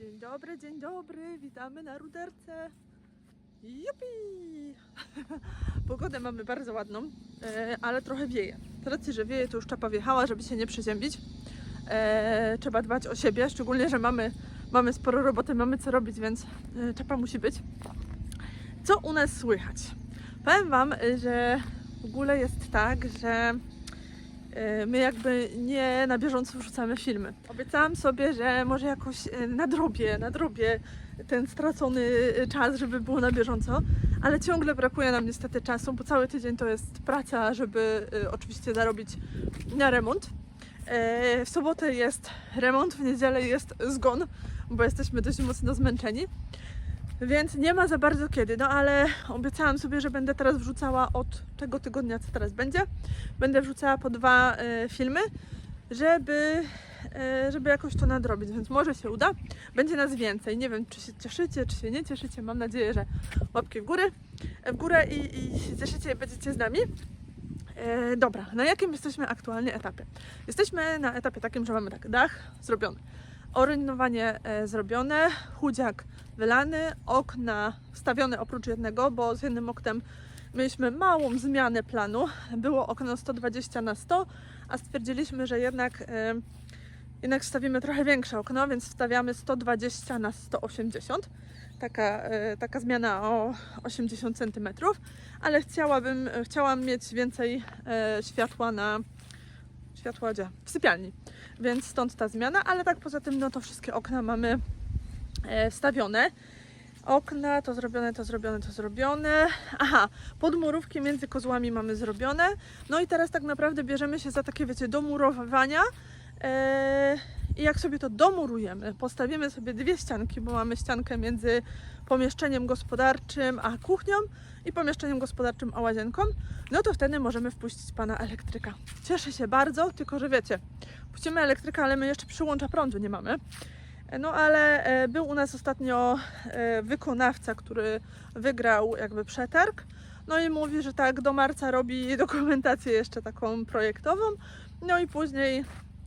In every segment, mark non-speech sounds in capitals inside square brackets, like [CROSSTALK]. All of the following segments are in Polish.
Dzień dobry, dzień dobry, witamy na ruderce. Jupi! [LAUGHS] Pogodę mamy bardzo ładną, e, ale trochę wieje. Z że wieje, to już czapa wjechała, żeby się nie przeziębić. E, trzeba dbać o siebie, szczególnie, że mamy, mamy sporo roboty, mamy co robić, więc e, czapa musi być. Co u nas słychać? Powiem Wam, że w ogóle jest tak, że my jakby nie na bieżąco wrzucamy filmy. Obiecałam sobie, że może jakoś e, nadrobię, nadrobię ten stracony e, czas, żeby było na bieżąco, ale ciągle brakuje nam niestety czasu, bo cały tydzień to jest praca, żeby e, oczywiście zarobić na remont. E, W sobotę jest remont, w niedzielę jest zgon, bo jesteśmy dość mocno zmęczeni. Więc nie ma za bardzo kiedy, no ale obiecałam sobie, że będę teraz wrzucała od tego tygodnia, co teraz będzie. Będę wrzucała po dwa e, filmy, żeby, e, żeby jakoś to nadrobić, więc może się uda. Będzie nas więcej. Nie wiem, czy się cieszycie, czy się nie cieszycie. Mam nadzieję, że łapki w górę, w górę i, i się cieszycie i będziecie z nami. E, dobra, na jakim jesteśmy aktualnie etapie? Jesteśmy na etapie takim, że mamy tak, dach zrobiony, orynnowanie e, zrobione, chudziak wylany, okna wstawione oprócz jednego, bo z jednym oknem mieliśmy małą zmianę planu. Było okno 120 na 100, a stwierdziliśmy, że jednak, e, jednak wstawimy trochę większe okno, więc wstawiamy 120 na 180. Taka, e, taka zmiana o 80 cm, ale chciałabym, chciałam mieć więcej światła na światła gdzie? W sypialni. Więc stąd ta zmiana, ale tak poza tym, no to wszystkie okna mamy e, wstawione. Okna to zrobione, to zrobione, to zrobione. Aha, podmurówki między kozłami mamy zrobione. No i teraz tak naprawdę bierzemy się za takie, wiecie, domurowania. E, I jak sobie to domurujemy, postawimy sobie dwie ścianki, bo mamy ściankę między pomieszczeniem gospodarczym a kuchnią i pomieszczeniem gospodarczym a łazienką, no to wtedy możemy wpuścić pana elektryka. Cieszę się bardzo, tylko że wiecie, puścimy elektryka, ale my jeszcze przyłącza prądu nie mamy. No ale e, był u nas ostatnio e, wykonawca, który wygrał jakby przetarg. No i mówi, że tak do marca robi dokumentację jeszcze taką projektową. No i później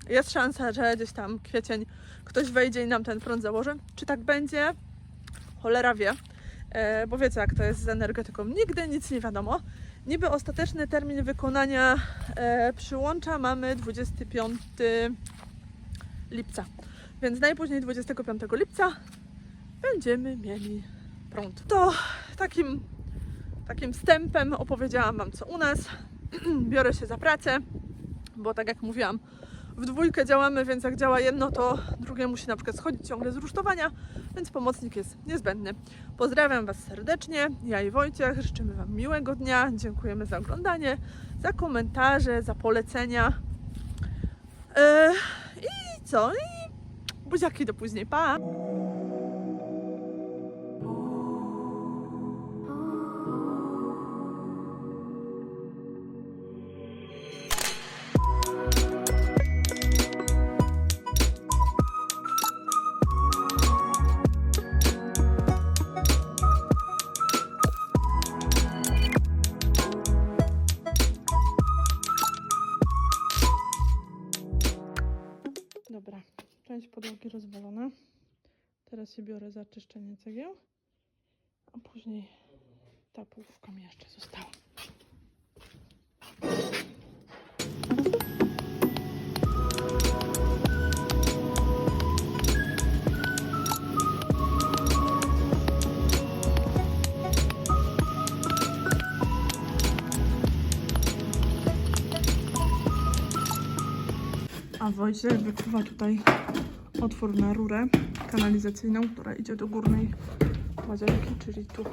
jest szansa, że gdzieś tam kwiecień ktoś wejdzie i nam ten prąd założy. Czy tak będzie? Cholera wie. E, bo wiecie jak to jest z energetyką. Nigdy nic nie wiadomo. Niby ostateczny termin wykonania e, przyłącza mamy 25 lipca. Więc najpóźniej 25 lipca będziemy mieli prąd. To takim, takim wstępem opowiedziałam Wam co u nas. [CLEARS THROAT] Biorę się za pracę, bo tak jak mówiłam, w dwójkę działamy, więc jak działa jedno, to drugie musi na przykład schodzić ciągle z rusztowania, więc pomocnik jest niezbędny. Pozdrawiam Was serdecznie, ja i Wojciech, życzymy Wam miłego dnia, dziękujemy za oglądanie, za komentarze, za polecenia. Yy, I co? I buziaki do później, pa! Za czyszczenie cegieł, a później ta połówka mi jeszcze została. A Wojciech wykuwa tutaj otwór na rurę kanalizacyjną, która idzie do górnej łazienki, czyli tu.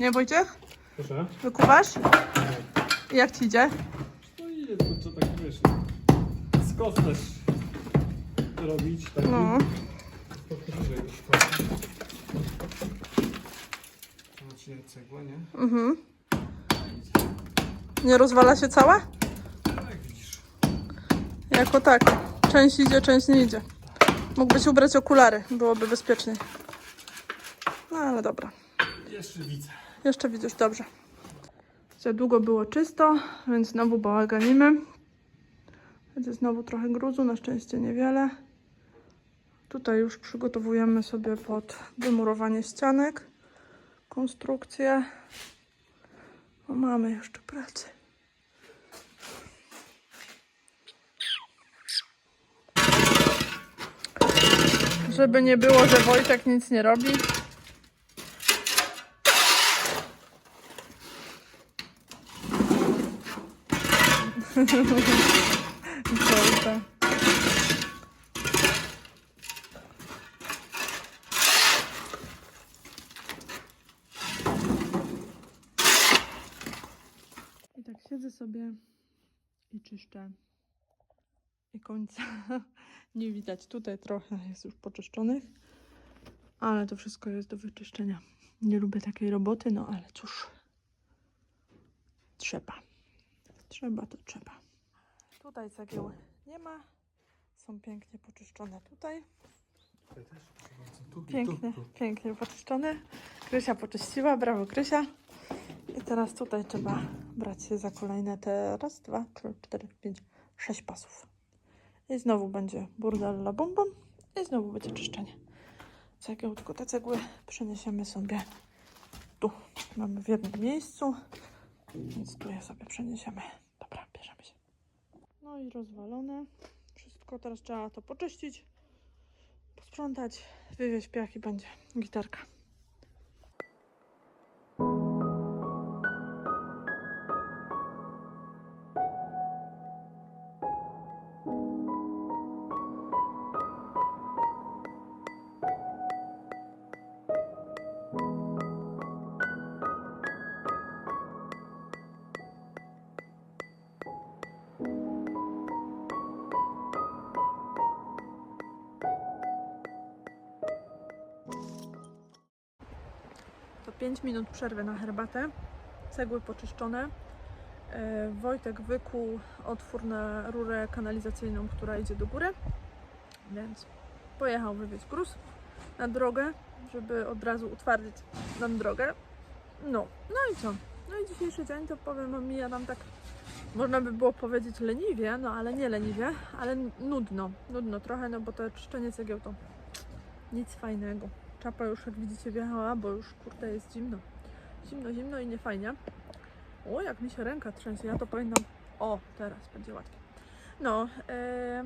Nie Wojciech? Proszę? Wykuwasz? I jak ci idzie? No i jest to tak wiesz. Skos też robić. Taki. No. Znaczy cegła, nie? Mhm. Nie rozwala się całe? Tak widzisz. Jako tak. Część idzie, część nie idzie. Mógłbyś ubrać okulary, byłoby bezpieczniej. No ale dobra. Jeszcze widzę. Jeszcze widzisz dobrze. Za długo było czysto, więc znowu bałaganimy. Będzie znowu trochę gruzu, na szczęście niewiele. Tutaj już przygotowujemy sobie pod wymurowanie ścianek, konstrukcję. No, mamy jeszcze pracę. Żeby nie było, że Wojtek nic nie robi. I tak siedzę sobie i czyszczę. I końca nie widać. Tutaj trochę jest już poczyszczonych, ale to wszystko jest do wyczyszczenia. Nie lubię takiej roboty, no ale cóż. Trzeba. Trzeba to trzeba. Tutaj cegieł nie ma. Są pięknie poczyszczone tutaj. Pięknie, pięknie poczyszczone. Krysia poczyściła, brawo Krysia. I teraz tutaj trzeba brać się za kolejne te raz, dwa, trzy, cztery, pięć, sześć pasów. I znowu będzie burdella bum i znowu będzie czyszczenie. Cegieł, tylko te cegły przeniesiemy sobie tu. Mamy w jednym miejscu, więc tu je sobie przeniesiemy. Dobra, bierzemy się. No i rozwalone. Wszystko teraz trzeba to poczyścić posprzątać, wywieźć piach i będzie gitarka. 5 minut przerwy na herbatę. Cegły poczyszczone. E, Wojtek wykuł otwór na rurę kanalizacyjną, która idzie do góry. Więc pojechał wywieźć gruz na drogę, żeby od razu utwardzić nam drogę. No, no i co? No i dzisiejszy dzień to powiem, mija nam tak, można by było powiedzieć leniwie, no ale nie leniwie, ale nudno, nudno trochę, no bo to czyszczenie cegieł to nic fajnego. Czapa już jak widzicie wjechała, bo już kurde jest zimno. Zimno, zimno i nie fajnie. O, jak mi się ręka trzęsie, ja to powinnam... O, teraz będzie łatwiej. No, e,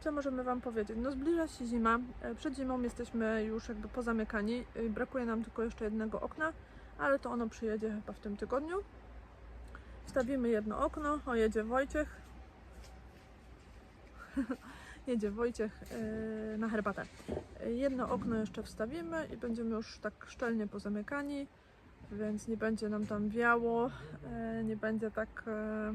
co możemy Wam powiedzieć? No zbliża się zima. E, Przed zimą jesteśmy już jakby pozamykani. E, Brakuje nam tylko jeszcze jednego okna, ale to ono przyjedzie chyba w tym tygodniu. Wstawimy jedno okno. O, jedzie Wojciech. [LAUGHS] jedzie Wojciech e, na herbatę. Jedno okno jeszcze wstawimy i będziemy już tak szczelnie pozamykani, więc nie będzie nam tam wiało, e, nie będzie tak e,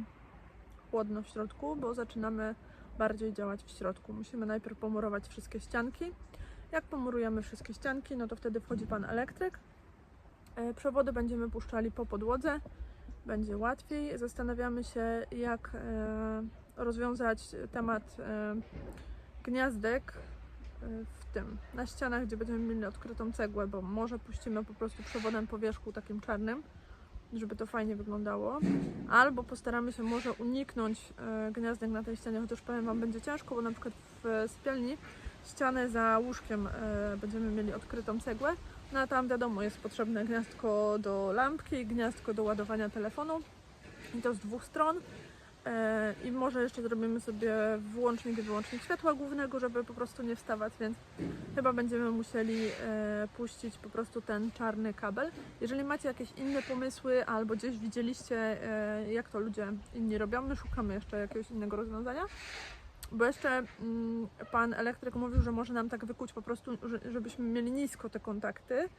chłodno w środku, bo zaczynamy bardziej działać w środku. Musimy najpierw pomurować wszystkie ścianki. Jak pomurujemy wszystkie ścianki, no to wtedy wchodzi pan elektryk. Przewody będziemy puszczali po podłodze, będzie łatwiej. Zastanawiamy się, jak rozwiązać temat e, gniazdek e, w tym, na ścianach, gdzie będziemy mieli odkrytą cegłę, bo może puścimy po prostu przewodem po wierzchu takim czarnym, żeby to fajnie wyglądało, albo postaramy się może uniknąć e, gniazdek na tej ścianie, chociaż powiem Wam, będzie ciężko, bo na przykład w sypialni ścianę za łóżkiem będziemy mieli odkrytą cegłę, no a tam wiadomo jest potrzebne gniazdko do lampki, gniazdko do ładowania telefonu. I to z dwóch stron. E, I może jeszcze zrobimy sobie włącznik i wyłącznik światła głównego, żeby po prostu nie wstawać, więc chyba będziemy musieli e, puścić po prostu ten czarny kabel. Jeżeli macie jakieś inne pomysły albo gdzieś widzieliście, e, jak to ludzie inni robią, my szukamy jeszcze jakiegoś innego rozwiązania. Bo jeszcze mm, pan elektryk mówił, że może nam tak wykuć po prostu, że, żebyśmy mieli nisko te kontakty.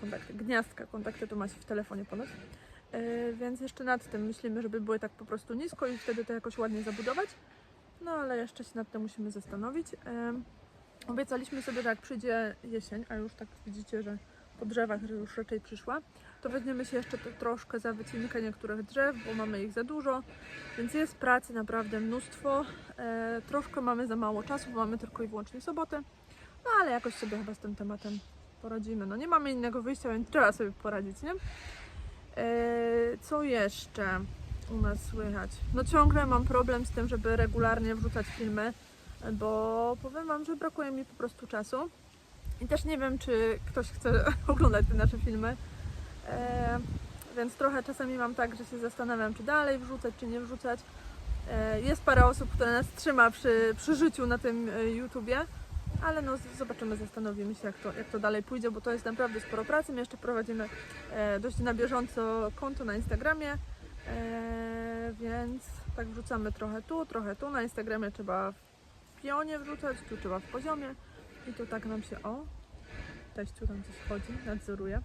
Kontakty, gniazdka, kontakty to macie w telefonie ponoć. E, Więc jeszcze nad tym myślimy, żeby były tak po prostu nisko i wtedy to jakoś ładnie zabudować. No ale jeszcze się nad tym musimy zastanowić. E, Obiecaliśmy sobie, że jak przyjdzie jesień, a już tak widzicie, że po drzewach już raczej przyszła, to weźmiemy się jeszcze troszkę za wycinkę niektórych drzew, bo mamy ich za dużo, więc jest pracy naprawdę mnóstwo. E, troszkę mamy za mało czasu, bo mamy tylko i wyłącznie sobotę, no ale jakoś sobie chyba z tym tematem poradzimy. No nie mamy innego wyjścia, więc trzeba sobie poradzić, nie? E, co jeszcze u nas słychać? No ciągle mam problem z tym, żeby regularnie wrzucać filmy. bo powiem Wam, że brakuje mi po prostu czasu. I też nie wiem, czy ktoś chce [LAUGHS] oglądać te nasze filmy. E, więc trochę czasami mam tak, że się zastanawiam, czy dalej wrzucać, czy nie wrzucać. E, jest parę osób, które nas trzyma przy, przy życiu na tym YouTubie, ale no zobaczymy, zastanowimy się, jak to, jak to dalej pójdzie, bo to jest naprawdę sporo pracy. My jeszcze prowadzimy e, dość na bieżąco konto na Instagramie, e, więc tak wrzucamy trochę tu, trochę tu. Na Instagramie trzeba w pionie wrzucać, tu trzeba w poziomie i to tak nam się, o, teściu tam coś chodzi, nadzoruje,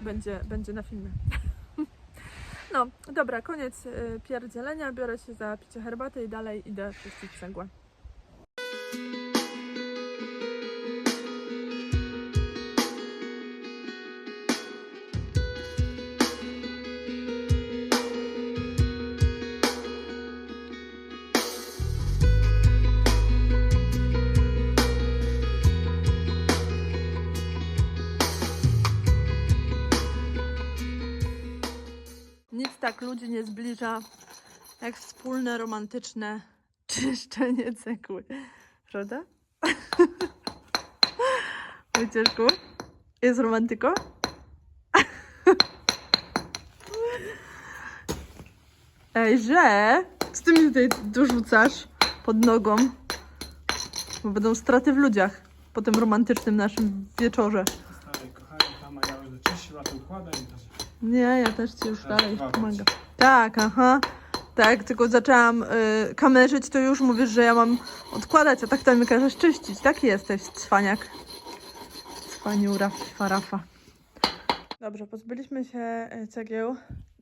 będzie, będzie na filmie. [LAUGHS] No, dobra, koniec y, pierdzielenia, biorę się za picie herbaty i dalej idę czyścić cegłę. Tak ludzi nie zbliża jak wspólne, romantyczne [LAUGHS] czyszczenie cegły. Prawda? [LAUGHS] Wojcieszku? Jest romantyko? [LAUGHS] Ej, że? Co ty mi tutaj dorzucasz pod nogą? Bo będą straty w ludziach po tym romantycznym naszym wieczorze. Stary, kochanie, mama, ja będę czyściła, to układaj i też. Nie, ja też ci już Tak, dalej pomagam. Tak, aha. Tak, tylko zaczęłam y, kamerzyć, to już mówisz, że ja mam odkładać, a tak to mi każesz czyścić. Taki jesteś, cwaniak. Cwaniura, farafa. Dobrze, pozbyliśmy się y, cegieł,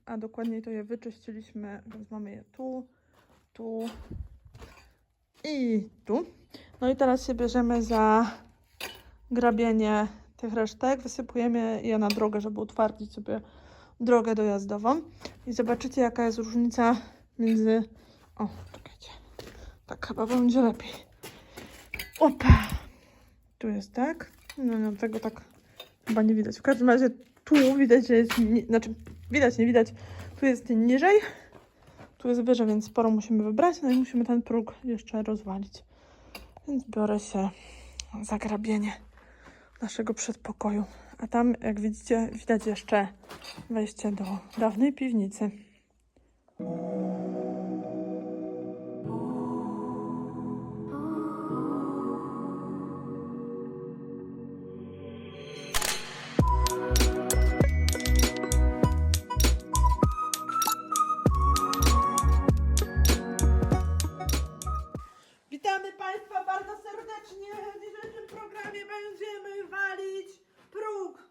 a dokładniej to je wyczyściliśmy, więc mamy je tu, tu i tu. No i teraz się bierzemy za grabienie tych resztek. Wysypujemy je na drogę, żeby utwardzić sobie drogę dojazdową. I zobaczycie, jaka jest różnica między. O, czekajcie. Tak chyba będzie lepiej. Opa! Tu jest tak. No, no tego tak chyba nie widać. W każdym razie tu widać, że jest. Ni- znaczy, widać, nie widać. Tu jest niżej. Tu jest wyżej, więc sporo musimy wybrać. No i musimy ten próg jeszcze rozwalić. Więc biorę się za grabienie naszego przedpokoju. A tam, jak widzicie, widać jeszcze wejście do dawnej piwnicy.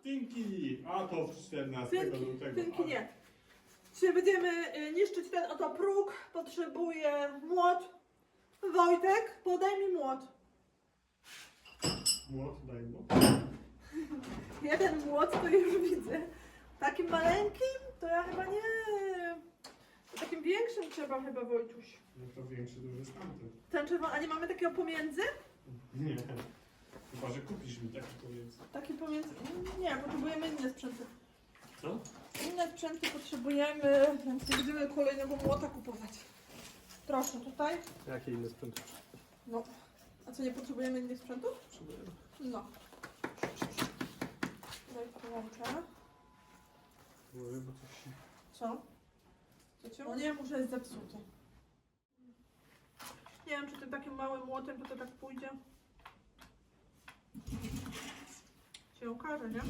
Tinki! A to 14 Tynki, lutego. tynki nie. Dzisiaj będziemy y, niszczyć ten oto próg. Potrzebuję młot. Wojtek, podaj mi młot. Młot, daj mu. [LAUGHS] Jeden młot to już widzę. Takim maleńkim to ja chyba nie. Takim większym trzeba chyba Wojtuś. No to większy duży jest tamten. Ten czerwony, a nie mamy takiego pomiędzy? Nie. Chyba, że kupisz mi taki powiedz. Taki pomiędzy. Nie, potrzebujemy inne sprzęty. Co? Inne sprzęty potrzebujemy, więc nie będziemy kolejnego młota kupować. Proszę tutaj. Jakie inne sprzęty? No. A co, nie potrzebujemy innych sprzętów? Potrzebujemy. No. Tutaj połączę. Mówię, bo coś się... Co? Co cię? O nie, muszę jest zepsuty. Nie wiem, czy tym takim małym młotem to, to tak pójdzie. Się okaże, nie?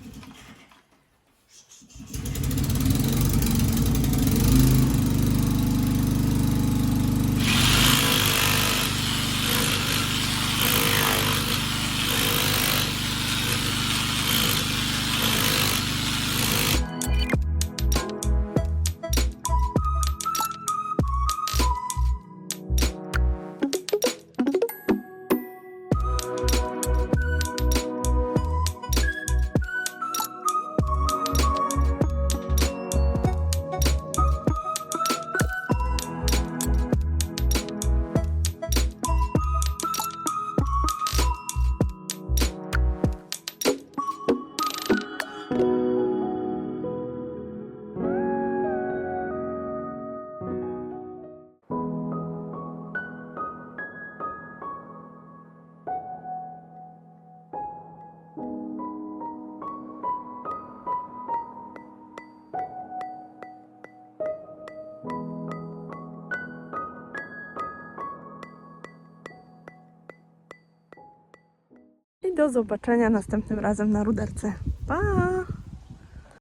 Do zobaczenia następnym razem na ruderce. Pa!